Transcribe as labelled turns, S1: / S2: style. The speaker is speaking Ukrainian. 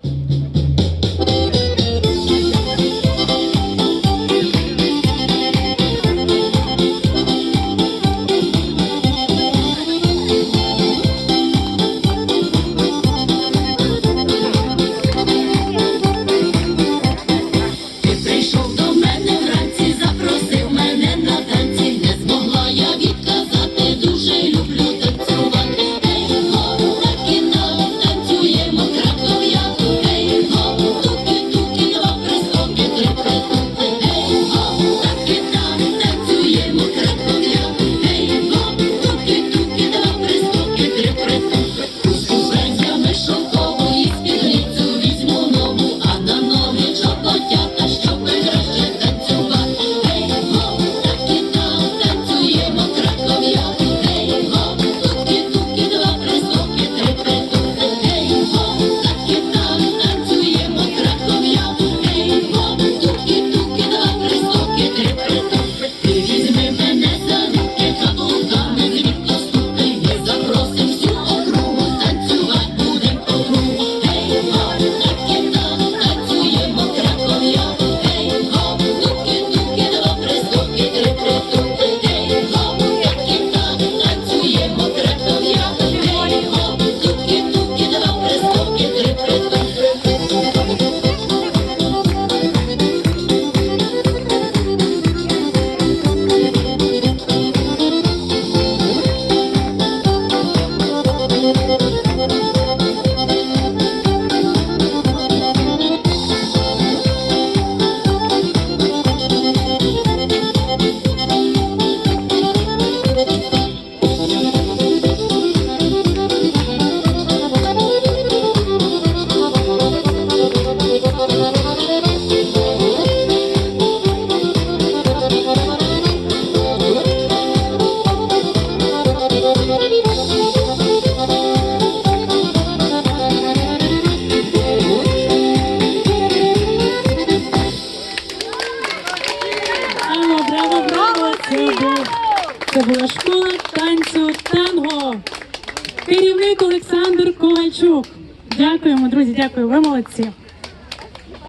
S1: Bye. Це була школа танцю танго. Керівник Олександр Ковальчук. Дякуємо, друзі. Дякую, ви молодці.